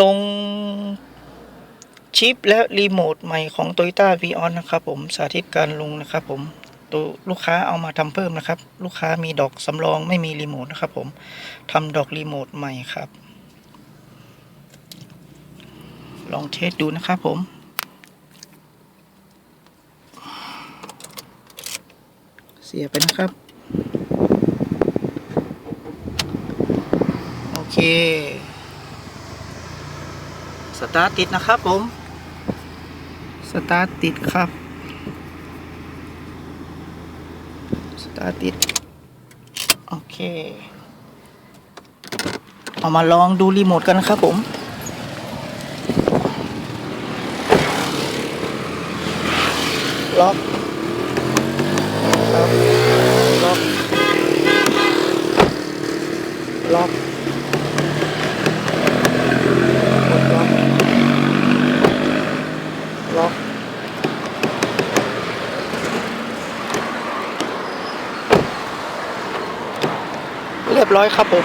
ลงชิปและรีโมทใหม่ของ Toyota v ีออนนะครับผมสาธิตการลงนะครับผมตัวลูกค้าเอามาทำเพิ่มนะครับ ลูกค้ามีดอกสำรองไม่มีรีโมทนะครับผมทำดอกรีโมทใหม่ครับ ลองเทสดูนะครับผมเสียไปนะครับ โอเค สตาร์ทติดนะครับผม สตาร์ทติดครับ สตาร์ทติด โอเค เอามาลองดูรีโมทกันนะครับผมล็อกครับล็อกล็อกกดล็อก ล็อก เรียบร้อยครับผม